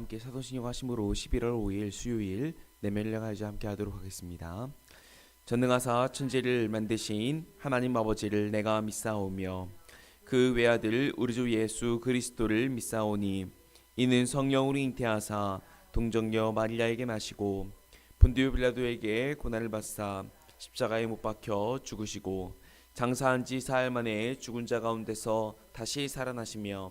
함께 사도신경 하심으로 11월 5일 수요일 내면을 가지 함께 하도록 하겠습니다. 전능하사 천지를 만드신 하나님 아버지를 내가 믿사오며 그 외아들 우리 주 예수 그리스도를 믿사오니 이는 성령으로 잉태하사 동정녀 마리아에게 나시고 본디오 빌라도에게 고난을 받사 십자가에 못 박혀 죽으시고 장사한 지 사흘 만에 죽은 자 가운데서 다시 살아나시며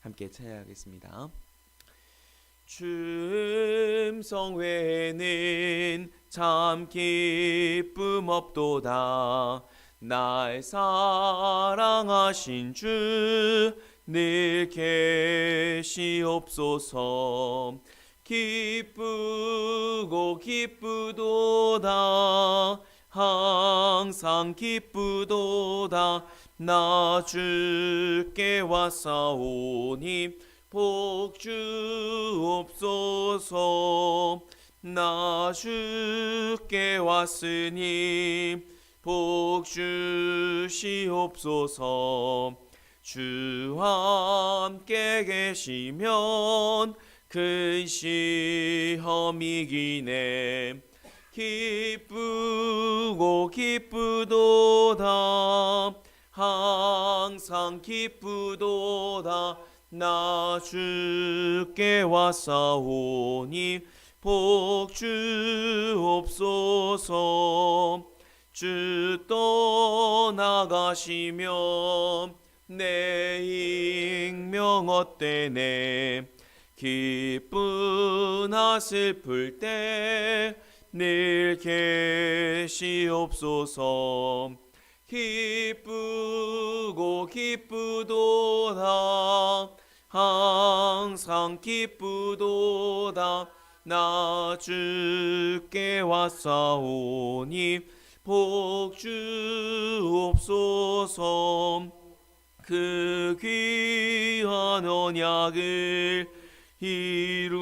함께 찬양하겠습니다. 춤성회는 참 기쁨 없도다. 날 사랑하신 주 늘 계시옵소서. 기쁘고 기쁘도다 항상 기쁘도다. 나 주께 왔사오니 복 주옵소서. 나 주께 왔으니 복 주시옵소서. 주와 함께 계시면 큰 시험이기네 기쁘고 기쁘도다 항상 기쁘도다 나 주께 왔사오니 복 주옵소서. 주 떠나가시면 내 익명 어때네? 기쁘나 슬플 때 늘 계시옵소서. 기쁘고 기쁘도다. 항상 기쁘도다. 나 주께 왔사오니 복 주옵소서. 그 귀한 언약을 이루어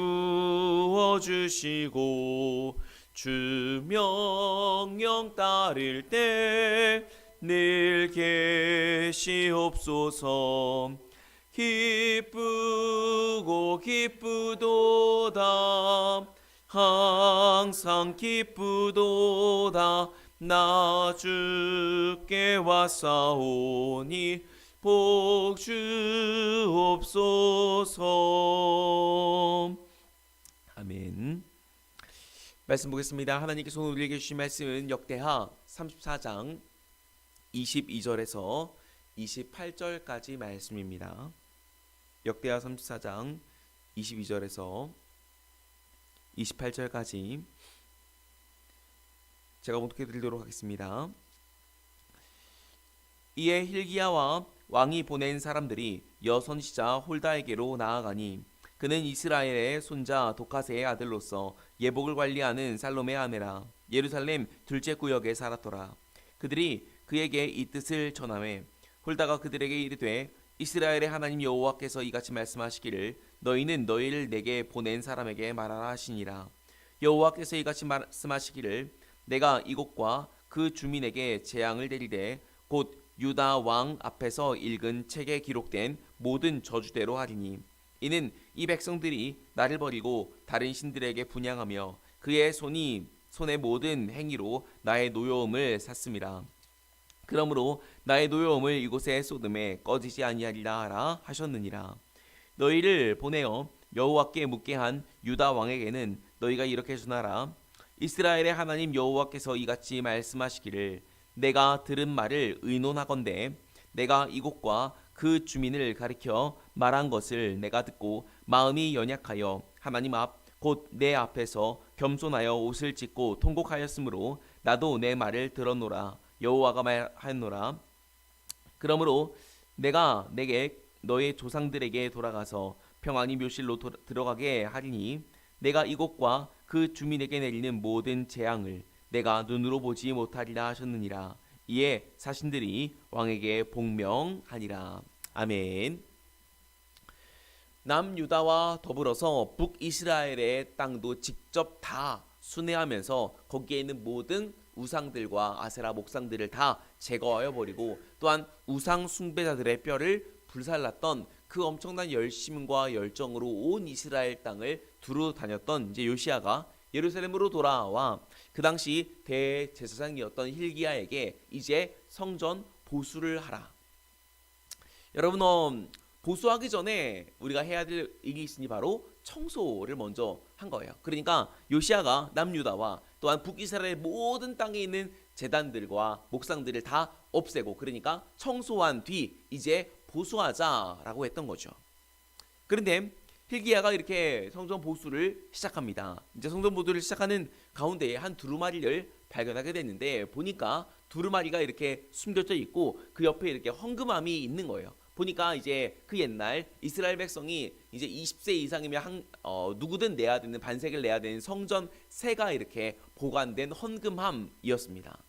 주시고 주 명령 따를 때 늘 계시옵소서. 기쁘고 기쁘도다. 항상 기쁘도다. 나 주께 왔사오니 복 주옵소서. 아멘 말씀 보겠습니다. 하나님께 손을 올리게 주신 말씀은 역대하 34장 22절에서 28절까지 말씀입니다. 역대하 34장 22절에서 28절까지 제가 봉독해 드리도록 하겠습니다. 이에 힐기야와 왕이 보낸 사람들이 여선시자 홀다에게로 나아가니 그는 이스라엘의 손자 도카세의 아들로서 예복을 관리하는 살롬의 아내라 예루살렘 둘째 구역에 살았더라. 그들이 그에게 이 뜻을 전하매 홀다가 그들에게 이르되 이스라엘의 하나님 여호와께서 이같이 말씀하시기를 너희는 너희를 내게 보낸 사람에게 말하라 하시니라. 여호와께서 이같이 말씀하시기를 내가 이곳과 그 주민에게 재앙을 내리되 곧 유다 왕 앞에서 읽은 책에 기록된 모든 저주대로 하리니 이는 이 백성들이 나를 버리고 다른 신들에게 분양하며 그의 손이 손의 모든 행위로 나의 노여움을 샀음이라. 그러므로 나의 노여움을 이곳에 쏟음에 꺼지지 아니하리라 하라 하셨느니라. 너희를 보내어 여호와께 묻게 한 유다 왕에게는 너희가 이렇게 전하라. 이스라엘의 하나님 여호와께서 이같이 말씀하시기를 내가 들은 말을 의논하건대 내가 이곳과 그 주민을 가리켜 말한 것을 내가 듣고 마음이 연약하여 하나님 앞 곧 내 앞에서 겸손하여 옷을 찢고 통곡하였으므로 나도 내 말을 들었노라 여호와가 말하였노라 그러므로 내가 내게 너의 조상들에게 돌아가서 평안히 묘실로 도, 들어가게 하리니 내가 이곳과 그 주민에게 내리는 모든 재앙을 내가 눈으로 보지 못하리라 하셨느니라. 이에 사신들이 왕에게 복명하니라. 아멘. 남유다와 더불어서 북이스라엘의 땅도 직접 다 순회하면서 거기에 있는 모든 우상들과 아세라 목상들을 다 제거하여 버리고 또한 우상 숭배자들의 뼈를 불살랐던 그 엄청난 열심과 열정으로 온 이스라엘 땅을 두루 다녔던 이제 요시아가 예루살렘으로 돌아와 그 당시 대제사장이었던 힐기야에게 이제 성전 보수를 하라. 여러분 어, 보수하기 전에 우리가 해야 될 일이 있으니 바로 청소를 먼저 한 거예요. 그러니까 요시아가 남유다와 또한 북이스라엘 모든 땅에 있는 재단들과 목상들을 다 없애고 그러니까 청소한 뒤 이제 보수하자라고 했던 거죠. 그런데 힐기야가 이렇게 성전 보수를 시작합니다. 이제 성전 보수를 시작하는 가운데에 한 두루마리를 발견하게 됐는데 보니까 두루마리가 이렇게 숨겨져 있고 그 옆에 이렇게 헝금함이 있는 거예요. 보니까 이제 그 옛날 이스라엘 백성이 이제 20세 이상이면 한, 어, 누구든 내야 되는 반색을 내야 되는 성전 세가 이렇게 보관된 헌금함이었습니다.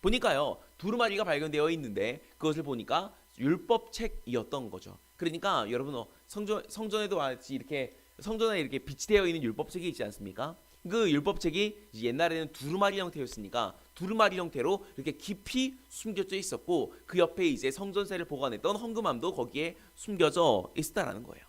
보니까요 두루마리가 발견되어 있는데 그것을 보니까 율법책이었던 거죠. 그러니까 여러분 어, 성전 성전에도 마치 이렇게 성전에 이렇게 비치되어 있는 율법책이 있지 않습니까? 그 율법책이 옛날에는 두루마리 형태였으니까 두루마리 형태로 이렇게 깊이 숨겨져 있었고 그 옆에 이제 성전세를 보관했던 헌금함도 거기에 숨겨져 있었다라는 거예요.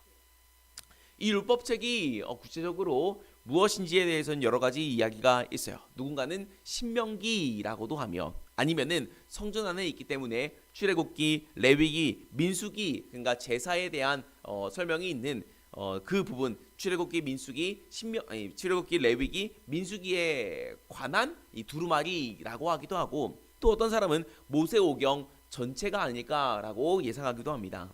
이 율법책이 어, 구체적으로 무엇인지에 대해서는 여러 가지 이야기가 있어요. 누군가는 신명기라고도 하며 아니면은 성전 안에 있기 때문에 출애굽기, 레위기, 민수기 그러니까 제사에 대한 어, 설명이 있는 어, 그 부분 출애굽기, 민수기, 신명 아니 출애굽기, 레위기, 민수기에 관한 이 두루마리라고 하기도 하고 또 어떤 사람은 모세오경 전체가 아닐까라고 예상하기도 합니다.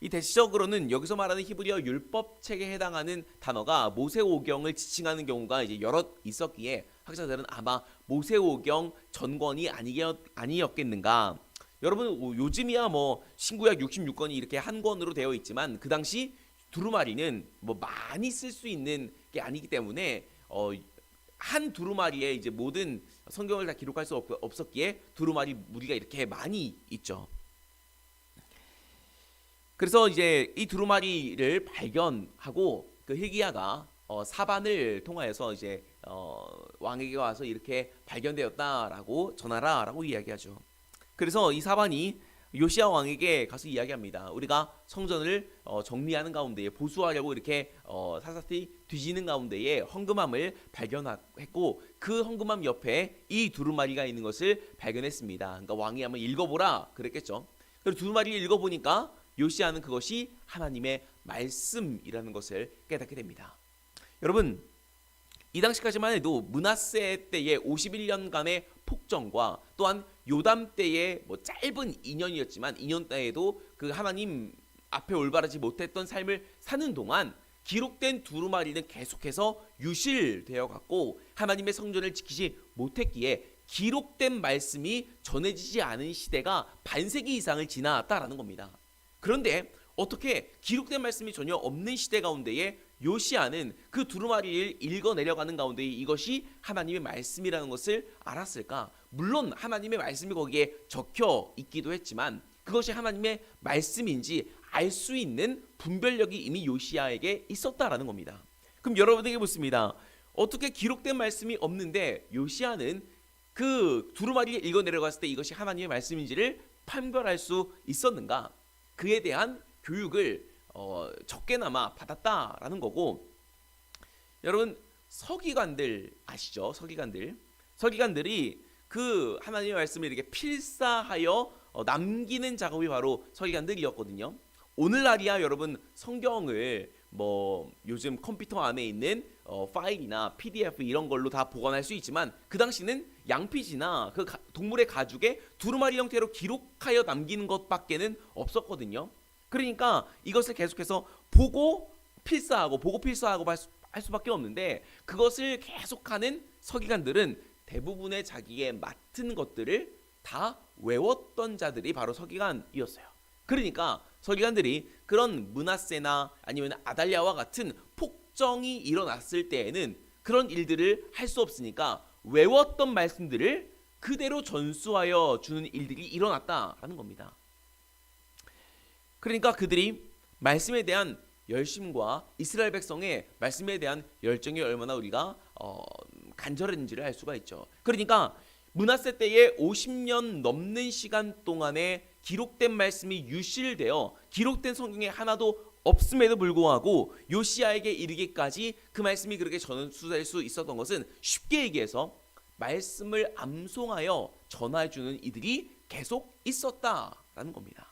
이 대시적으로는 여기서 말하는 히브리어 율법 책에 해당하는 단어가 모세오경을 지칭하는 경우가 이제 여러 있었기에 학자들은 아마 모세오경 전권이 아니겠, 아니었겠는가. 여러분 요즘이야 뭐 신구약 66권이 이렇게 한 권으로 되어 있지만 그 당시 두루마리는 뭐 많이 쓸 수 있는 게 아니기 때문에 어, 한 두루마리에 이제 모든 성경을 다 기록할 수 없, 없었기에 두루마리 무리가 이렇게 많이 있죠. 그래서 이제 이 두루마리를 발견하고 그 힐기야가 어, 사반을 통하여서 이제 어, 왕에게 와서 이렇게 발견되었다라고 전하라라고 이야기하죠. 그래서 이 사반이 요시아 왕에게 가서 이야기합니다. 우리가 성전을 어, 정리하는 가운데에 보수하려고 이렇게 어, 사사히 뒤지는 가운데에 헌금함을 발견했고 그 헌금함 옆에 이 두루마리가 있는 것을 발견했습니다. 그러니까 왕이 한번 읽어보라 그랬겠죠. 그리고 두루마리를 읽어보니까 요시아는 그것이 하나님의 말씀이라는 것을 깨닫게 됩니다. 여러분 이 당시까지만 해도 문하세 때의 51년간의 폭정과 또한 요담 때의 뭐 짧은 2년이었지만 2년 때에도 그 하나님 앞에 올바르지 못했던 삶을 사는 동안 기록된 두루마리는 계속해서 유실되어 갔고 하나님의 성전을 지키지 못했기에 기록된 말씀이 전해지지 않은 시대가 반세기 이상을 지나왔다라는 겁니다. 그런데 어떻게 기록된 말씀이 전혀 없는 시대 가운데에 요시아는 그 두루마리를 읽어 내려가는 가운데 이것이 하나님의 말씀이라는 것을 알았을까? 물론 하나님의 말씀이 거기에 적혀 있기도 했지만 그것이 하나님의 말씀인지 알 수 있는 분별력이 이미 요시아에게 있었다라는 겁니다. 그럼 여러분에게 묻습니다. 어떻게 기록된 말씀이 없는데 요시아는 그 두루마리를 읽어 내려갔을 때 이것이 하나님의 말씀인지를 판별할 수 있었는가? 그에 대한 교육을 어, 적게나마 받았다라는 거고 여러분 서기관들 아시죠? 서기관들 서기관들이 그 하나님의 말씀을 이렇게 필사하여 어, 남기는 작업이 바로 서기관들이었거든요. 오늘날이야 여러분 성경을 뭐 요즘 컴퓨터 안에 있는 어, 파일이나 PDF 이런 걸로 다 보관할 수 있지만 그 당시는 양피지나 그 가, 동물의 가죽에 두루마리 형태로 기록하여 남기는 것밖에는 없었거든요. 그러니까 이것을 계속해서 보고 필사하고 보고 필사하고 할, 수, 할 수밖에 없는데 그것을 계속하는 서기관들은 대부분의 자기의 맡은 것들을 다 외웠던 자들이 바로 서기관이었어요. 그러니까 서기관들이 그런 문하세나 아니면 아달랴와 같은 폭정이 일어났을 때에는 그런 일들을 할 수 없으니까 외웠던 말씀들을 그대로 전수하여 주는 일들이 일어났다라는 겁니다. 그러니까 그들이 말씀에 대한 열심과 이스라엘 백성의 말씀에 대한 열정이 얼마나 우리가 어, 간절했는지를 알 수가 있죠. 그러니까 문하세 때에 50년 넘는 시간 동안에 기록된 말씀이 유실되어 기록된 성경에 하나도 없음에도 불구하고 요시아에게 이르기까지 그 말씀이 그렇게 전수될 수 있었던 것은 쉽게 얘기해서 말씀을 암송하여 전해 주는 이들이 계속 있었다라는 겁니다.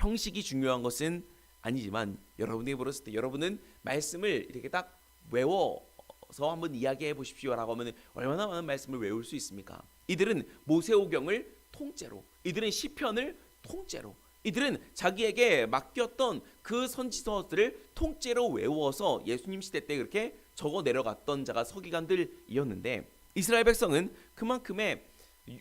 형식이 중요한 것은 아니지만 여러분이 물었을 때 여러분은 말씀을 이렇게 딱 외워서 한번 이야기해 보십시오라고 하면 얼마나 많은 말씀을 외울 수 있습니까? 이들은 모세오경을 통째로, 이들은 시편을 통째로, 이들은 자기에게 맡겼던 그 선지서들을 통째로 외워서 예수님 시대 때 그렇게 적어 내려갔던 자가 서기관들이었는데 이스라엘 백성은 그만큼의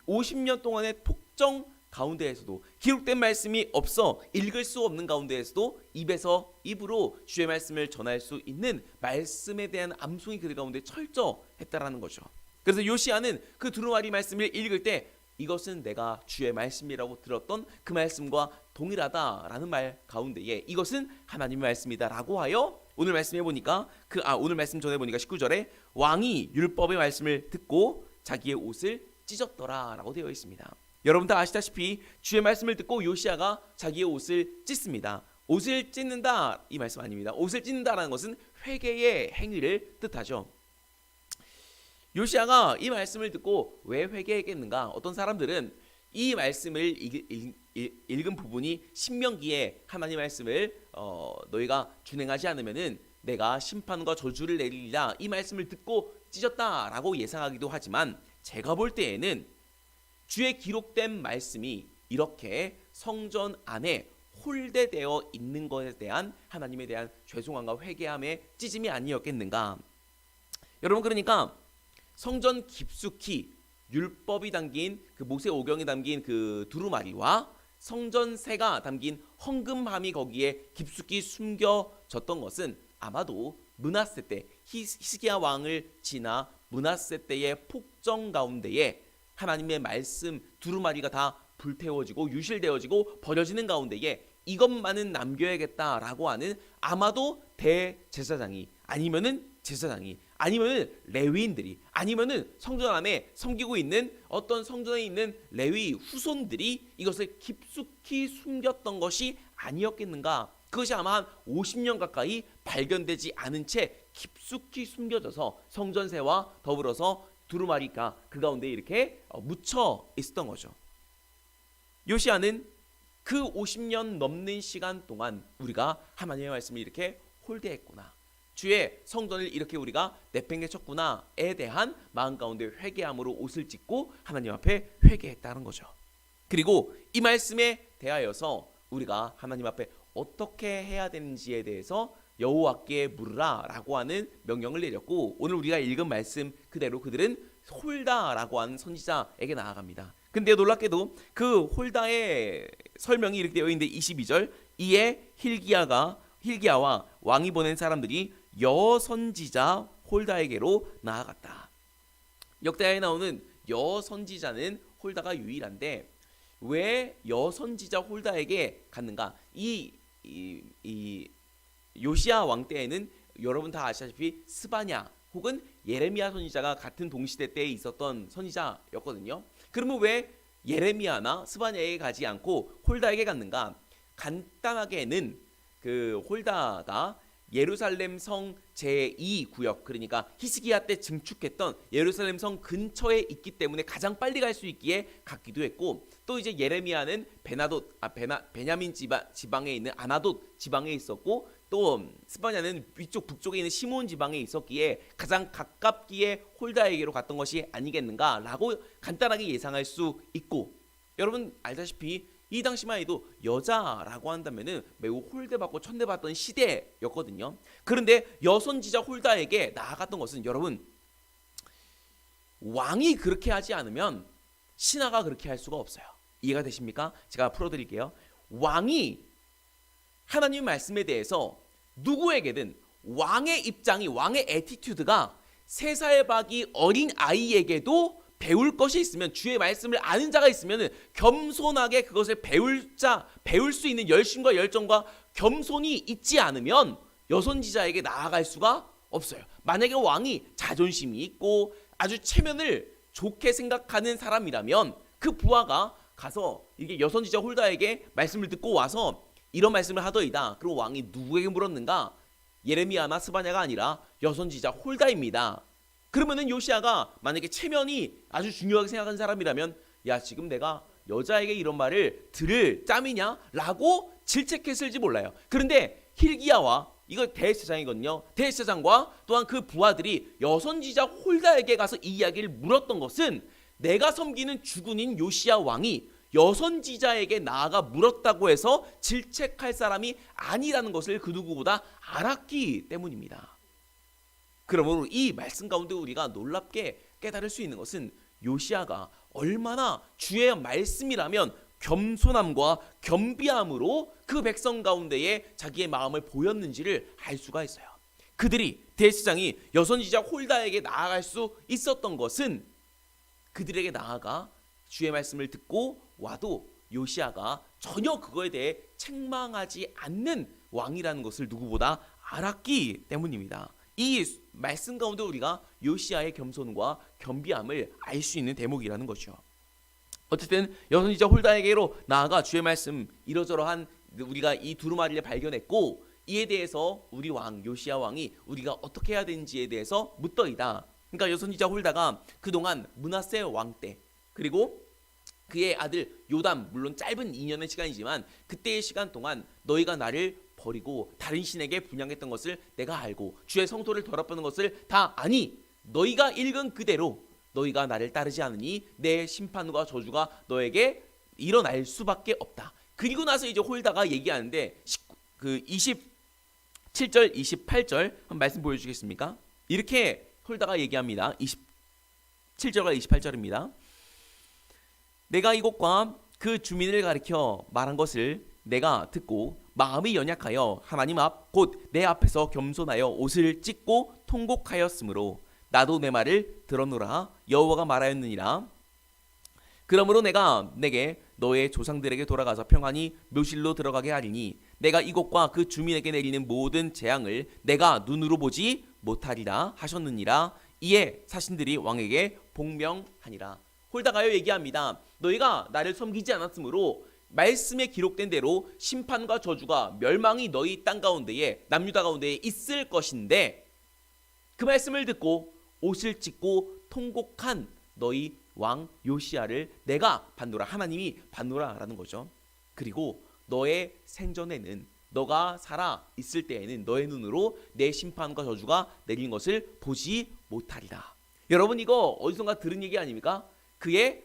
50년 동안의 폭정 가운데에서도 기록된 말씀이 없어 읽을 수 없는 가운데에서도 입에서 입으로 주의 말씀을 전할 수 있는 말씀에 대한 암송이 그들 가운데 철저했다라는 거죠. 그래서 요시아는 그 두루마리 말씀을 읽을 때 이것은 내가 주의 말씀이라고 들었던 그 말씀과 동일하다라는 말 가운데에 이것은 하나님의 말씀이다라고 하여 오늘 말씀해 보니까 그 아 오늘 말씀 전해 보니까 19절에 왕이 율법의 말씀을 듣고 자기의 옷을 찢었더라라고 되어 있습니다. 여러분 다 아시다시피 주의 말씀을 듣고 요시아가 자기의 옷을 찢습니다. 옷을 찢는다 이 말씀 아닙니다. 옷을 찢는다라는 것은 회개의 행위를 뜻하죠. 요시아가 이 말씀을 듣고 왜 회개했겠는가? 어떤 사람들은 이 말씀을 읽은 부분이 신명기에 하나님 말씀을 어, 너희가 준행하지 않으면은 내가 심판과 저주를 내리리라 이 말씀을 듣고 찢었다라고 예상하기도 하지만 제가 볼 때에는 주의 기록된 말씀이 이렇게 성전 안에 홀대되어 있는 것에 대한 하나님에 대한 죄송함과 회개함의 찢음이 아니었겠는가? 여러분 그러니까 성전 깊숙이 율법이 담긴 그 모세 오경이 담긴 그 두루마리와 성전세가 담긴 헌금함이 거기에 깊숙이 숨겨졌던 것은 아마도 문하세 때 히스기야 왕을 지나 문하세 때의 폭정 가운데에 하나님의 말씀 두루마리가 다 불태워지고 유실되어지고 버려지는 가운데에 이것만은 남겨야겠다라고 하는 아마도 대제사장이 아니면은 제사장이 아니면은 레위인들이 아니면은 성전 안에 섬기고 있는 어떤 성전에 있는 레위 후손들이 이것을 깊숙이 숨겼던 것이 아니었겠는가? 그것이 아마 한 50년 가까이 발견되지 않은 채 깊숙이 숨겨져서 성전세와 더불어서 두루마리가 그 가운데 이렇게 어, 묻혀 있었던 거죠. 요시아는 그 50년 넘는 시간 동안 우리가 하나님의 말씀을 이렇게 홀대했구나. 주의 성전을 이렇게 우리가 내팽개쳤구나에 대한 마음 가운데 회개함으로 옷을 찢고 하나님 앞에 회개했다는 거죠. 그리고 이 말씀에 대하여서 우리가 하나님 앞에 어떻게 해야 되는지에 대해서 여호와께 물으라라고 하는 명령을 내렸고 오늘 우리가 읽은 말씀 그대로 그들은 홀다라고 하는 선지자에게 나아갑니다. 근데 놀랍게도 그 홀다의 설명이 이렇게 되어 있는데 22절 이에 힐기야가 힐기야와 왕이 보낸 사람들이 여선지자 홀다에게로 나아갔다. 역대하에 나오는 여선지자는 홀다가 유일한데 왜 여선지자 홀다에게 갔는가? 이, 이, 이 요시아 왕 때에는 여러분 다 아시다시피 스바냐 혹은 예레미야 선지자가 같은 동시대 때에 있었던 선지자였거든요. 그러면 왜 예레미야나 스바냐에게 가지 않고 홀다에게 갔는가? 간단하게는 그 홀다가 예루살렘 성 제2구역 그러니까 히스기야 때 증축했던 예루살렘 성 근처에 있기 때문에 가장 빨리 갈 수 있기에 갔기도 했고 또 이제 예레미야는 베나돗 아 베나 베냐민 지방 지방에 있는 아나돗 지방에 있었고 또 스파냐는 위쪽 북쪽에 있는 시몬 지방에 있었기에 가장 가깝기에 홀다에게로 갔던 것이 아니겠는가라고 간단하게 예상할 수 있고 여러분 알다시피 이 당시만 해도 여자라고 한다면은 매우 홀대받고 천대받던 시대였거든요. 그런데 여선지자 홀다에게 나아갔던 것은 여러분 왕이 그렇게 하지 않으면 신하가 그렇게 할 수가 없어요. 이해가 되십니까? 제가 풀어드릴게요. 왕이 하나님 말씀에 대해서 누구에게든 왕의 입장이 왕의 에티튜드가 세 살 박이 어린 아이에게도 배울 것이 있으면 주의 말씀을 아는 자가 있으면 겸손하게 그것을 배울 자 배울 수 있는 열심과 열정과 겸손이 있지 않으면 여선지자에게 나아갈 수가 없어요. 만약에 왕이 자존심이 있고 아주 체면을 좋게 생각하는 사람이라면 그 부하가 가서 이게 여선지자 홀다에게 말씀을 듣고 와서 이런 말씀을 하더이다. 그리고 왕이 누구에게 물었는가? 예레미야나 스바냐가 아니라 여선지자 홀다입니다. 그러면은 요시아가 만약에 체면이 아주 중요하게 생각하는 사람이라면 야 지금 내가 여자에게 이런 말을 들을 짬이냐라고 질책했을지 몰라요. 그런데 힐기야와 이거 대제사장이거든요. 대제사장과 또한 그 부하들이 여선지자 홀다에게 가서 이 이야기를 물었던 것은 내가 섬기는 주군인 요시아 왕이 여선지자에게 나아가 물었다고 해서 질책할 사람이 아니라는 것을 그 누구보다 알았기 때문입니다. 그러므로 이 말씀 가운데 우리가 놀랍게 깨달을 수 있는 것은 요시아가 얼마나 주의 말씀이라면 겸손함과 겸비함으로 그 백성 가운데에 자기의 마음을 보였는지를 알 수가 있어요. 그들이 대시장이 여선지자 홀다에게 나아갈 수 있었던 것은 그들에게 나아가 주의 말씀을 듣고 와도 요시아가 전혀 그거에 대해 책망하지 않는 왕이라는 것을 누구보다 알았기 때문입니다. 이 말씀 가운데 우리가 요시아의 겸손과 겸비함을 알 수 있는 대목이라는 거죠. 어쨌든 여선지자 홀다에게로 나아가 주의 말씀 이러저러한 우리가 이 두루마리를 발견했고 이에 대해서 우리 왕 요시아 왕이 우리가 어떻게 해야 되는지에 대해서 묻더이다. 그러니까 여선지자 홀다가 그동안 문하세 왕 때 그리고 그의 아들 요담 물론 짧은 2년의 시간이지만 그때의 시간 동안 너희가 나를 버리고 다른 신에게 분양했던 것을 내가 알고 주의 성토를 더럽히는 것을 다 아니 너희가 읽은 그대로 너희가 나를 따르지 않으니 내 심판과 저주가 너에게 일어날 수밖에 없다. 그리고 나서 이제 홀다가 얘기하는데 19, 그 27절 28절 한 말씀 보여 주겠습니까? 이렇게 홀다가 얘기합니다. 27절과 28절입니다. 내가 이곳과 그 주민을 가리켜 말한 것을 내가 듣고 마음이 연약하여 하나님 앞 곧 내 앞에서 겸손하여 옷을 찢고 통곡하였으므로 나도 내 말을 들어노라. 여호와가 말하였느니라. 그러므로 내가 내게 너의 조상들에게 돌아가서 평안히 묘실로 들어가게 하리니 내가 이곳과 그 주민에게 내리는 모든 재앙을 내가 눈으로 보지 못하리라 하셨느니라. 이에 사신들이 왕에게 복명하니라. 홀다가요 얘기합니다. 너희가 나를 섬기지 않았으므로 말씀에 기록된 대로 심판과 저주가 멸망이 너희 땅 가운데에 남유다 가운데에 있을 것인데 그 말씀을 듣고 옷을 찢고 통곡한 너희 왕 요시아를 내가 반노라 하나님이 반노라라는 거죠. 그리고 너의 생전에는 너가 살아 있을 때에는 너의 눈으로 내 심판과 저주가 내린 것을 보지 못하리라. 여러분 이거 어디선가 들은 얘기 아닙니까? 그의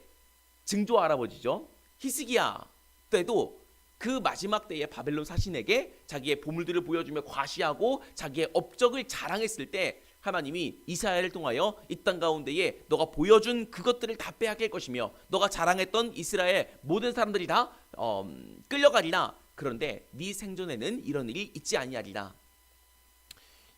증조 할아버지죠. 히스기야 때도 그 마지막 때에 바벨론 사신에게 자기의 보물들을 보여주며 과시하고 자기의 업적을 자랑했을 때 하나님이 이스라엘을 통하여 이 땅 가운데에 너가 보여준 그것들을 다 빼앗길 것이며 너가 자랑했던 이스라엘 모든 사람들이 다 어, 끌려가리라. 그런데 네 생존에는 이런 일이 있지 아니하리라.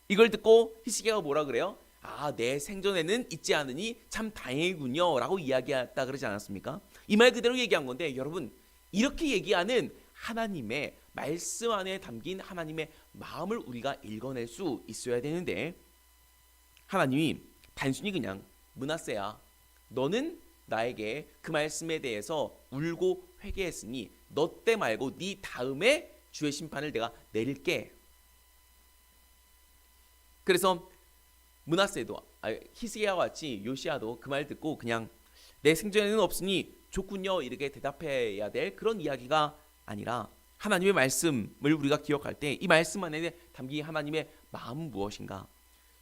이걸 듣고 히스기야가 뭐라 그래요? 아, 내 생존에는 있지 않으니 참 다행이군요라고 이야기했다 그러지 않았습니까? 이 말 그대로 얘기한 건데 여러분 이렇게 얘기하는 하나님의 말씀 안에 담긴 하나님의 마음을 우리가 읽어낼 수 있어야 되는데 하나님이 단순히 그냥 문하세야 너는 나에게 그 말씀에 대해서 울고 회개했으니 너 때 말고 네 다음에 주의 심판을 내가 내릴게. 그래서 문하세도 아, 히스기야와 같이 요시아도 그 말 듣고 그냥 내 생전에는 없으니 좋군요 이렇게 대답해야 될 그런 이야기가 아니라 하나님의 말씀을 우리가 기억할 때 이 말씀 안에 담긴 하나님의 마음은 무엇인가?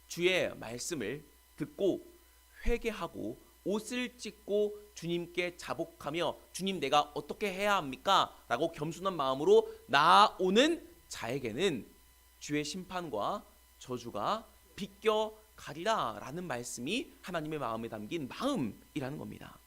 주의 말씀을 듣고 회개하고 옷을 찢고 주님께 자복하며 주님 내가 어떻게 해야 합니까? 라고 겸손한 마음으로 나아오는 자에게는 주의 심판과 저주가 비껴 가리라 라는 말씀이 하나님의 마음에 담긴 마음이라는 겁니다.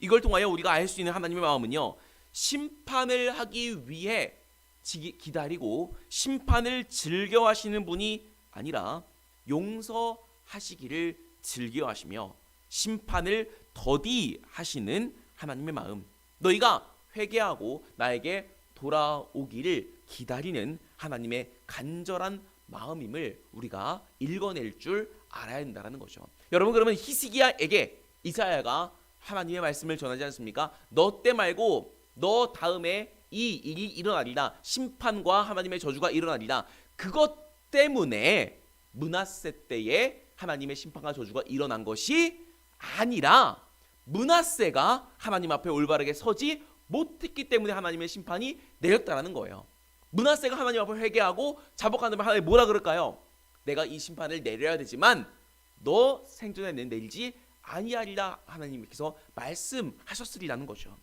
이걸 통하여 우리가 알 수 있는 하나님의 마음은요. 심판을 하기 위해 기다리고 심판을 즐겨 하시는 분이 아니라 용서하시기를 즐겨 하시며 심판을 더디 하시는 하나님의 마음. 너희가 회개하고 나에게 돌아오기를 기다리는 하나님의 간절한 마음임을 우리가 읽어낼 줄 알아야 된다는 거죠. 여러분 그러면 히스기야에게 이사야가 하나님의 말씀을 전하지 않습니까? 너 때 말고 너 다음에 이 일이 일어나리라 심판과 하나님의 저주가 일어나리라 그것 때문에 문하세 때에 하나님의 심판과 저주가 일어난 것이 아니라 문하세가 하나님 앞에 올바르게 서지 못했기 때문에 하나님의 심판이 내렸다라는 거예요. 문하세가 하나님 앞에 회개하고 자복하는 하나님 뭐라 그럴까요? 내가 이 심판을 내려야 되지만 너 생존에 내리지 아니하리라 하나님께서 말씀하셨으리라는 거죠.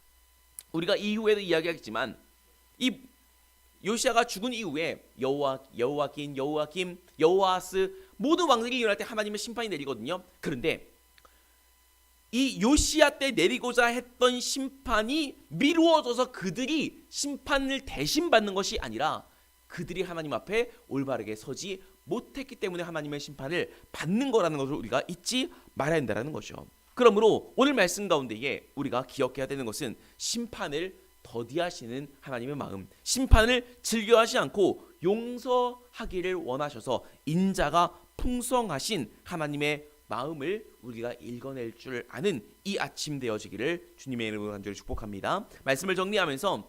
우리가 이후에도 이야기하겠지만 이 요시아가 죽은 이후에 여호와 여호와긴 여호와김 여호와스 모든 왕들이 일어날 때 하나님의 심판이 내리거든요. 그런데 이 요시아 때 내리고자 했던 심판이 미루어져서 그들이 심판을 대신 받는 것이 아니라 그들이 하나님 앞에 올바르게 서지 못했기 때문에 하나님의 심판을 받는 거라는 것을 우리가 잊지 말아야 한다는 거죠. 그러므로 오늘 말씀 가운데에 우리가 기억해야 되는 것은 심판을 더디하시는 하나님의 마음, 심판을 즐겨하지 않고 용서하기를 원하셔서 인자가 풍성하신 하나님의 마음을 우리가 읽어낼 줄 아는 이 아침 되어지기를 주님의 이름으로 간절히 축복합니다. 말씀을 정리하면서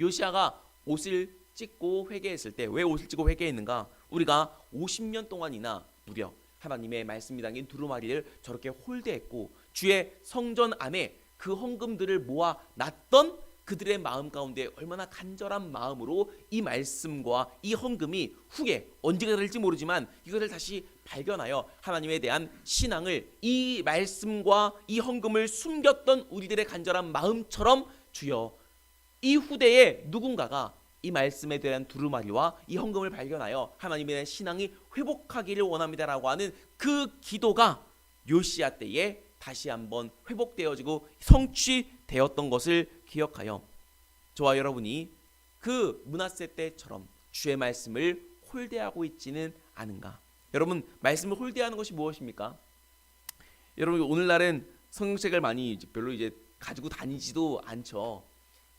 요시아가 옷을 찢고 회개했을 때 왜 옷을 찢고 회개했는가? 우리가 50년 동안이나 무려 하나님의 말씀이 담긴 두루마리를 저렇게 홀대했고 주의 성전 안에 그 헌금들을 모아 놨던 그들의 마음 가운데 얼마나 간절한 마음으로 이 말씀과 이 헌금이 후에 언제가 될지 모르지만 이것을 다시 발견하여 하나님에 대한 신앙을 이 말씀과 이 헌금을 숨겼던 우리들의 간절한 마음처럼 주여 이 후대에 누군가가 이 말씀에 대한 두루마리와 이 헌금을 발견하여 하나님에 대한 신앙이 회복하기를 원합니다라고 하는 그 기도가 요시아 때에 다시 한번 회복되어지고 성취되었던 것을 기억하여 저와 여러분이 그 문하세 때처럼 주의 말씀을 홀대하고 있지는 않은가? 여러분 말씀을 홀대하는 것이 무엇입니까? 여러분 오늘날은 성경책을 많이 별로 이제 가지고 다니지도 않죠.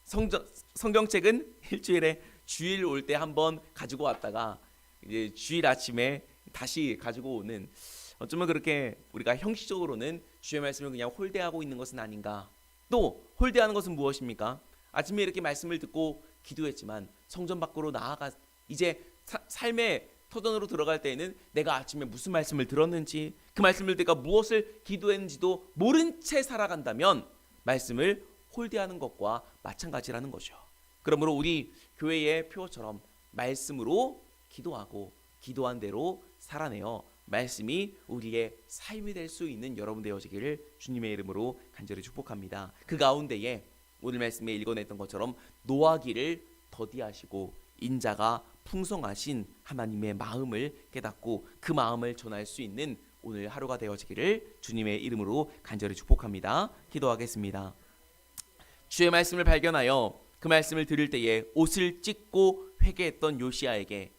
성경 성경책은 일주일에 주일 올 때 한번 가지고 왔다가 이제 주일 아침에 다시 가지고 오는 어쩌면 그렇게 우리가 형식적으로는 주의 말씀을 그냥 홀대하고 있는 것은 아닌가. 또 홀대하는 것은 무엇입니까? 아침에 이렇게 말씀을 듣고 기도했지만 성전 밖으로 나아가 이제 사, 삶의 터전으로 들어갈 때에는 내가 아침에 무슨 말씀을 들었는지 그 말씀을 내가 무엇을 기도했는지도 모른 채 살아간다면 말씀을 홀대하는 것과 마찬가지라는 거죠. 그러므로 우리 교회의 표처럼 말씀으로 기도하고 기도한 대로 살아내어 말씀이 우리의 삶이 될 수 있는 여러분 되어지기를 주님의 이름으로 간절히 축복합니다. 그 가운데에 오늘 말씀에 읽어냈던 것처럼 노하기를 더디하시고 인자가 풍성하신 하나님의 마음을 깨닫고 그 마음을 전할 수 있는 오늘 하루가 되어지기를 주님의 이름으로 간절히 축복합니다. 기도하겠습니다. 주의 말씀을 발견하여 그 말씀을 들을 때에 옷을 찢고 회개했던 요시아에게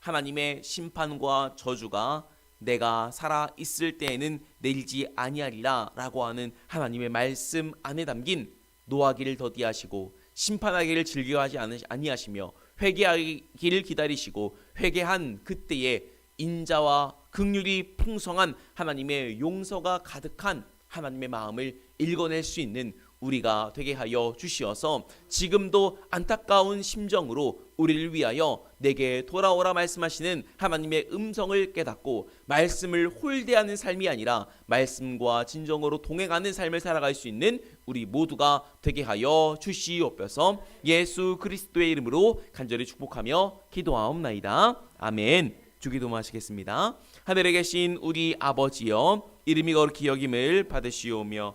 하나님의 심판과 저주가 내가 살아 있을 때에는 내리지 아니하리라라고 하는 하나님의 말씀 안에 담긴 노하기를 더디하시고 심판하기를 즐겨하지 아니하시며 회개하기를 기다리시고 회개한 그때에 인자와 극률이 풍성한 하나님의 용서가 가득한 하나님의 마음을 읽어낼 수 있는 우리가 되게 하여 주시어서 지금도 안타까운 심정으로 우리를 위하여 내게 돌아오라 말씀하시는 하나님의 음성을 깨닫고 말씀을 홀대하는 삶이 아니라 말씀과 진정으로 동행하는 삶을 살아갈 수 있는 우리 모두가 되게 하여 주시옵소서 예수 그리스도의 이름으로 간절히 축복하며 기도하옵나이다. 아멘. 주기도 마시겠습니다. 하늘에 계신 우리 아버지여 이름이 거룩히 여김을 받으시오며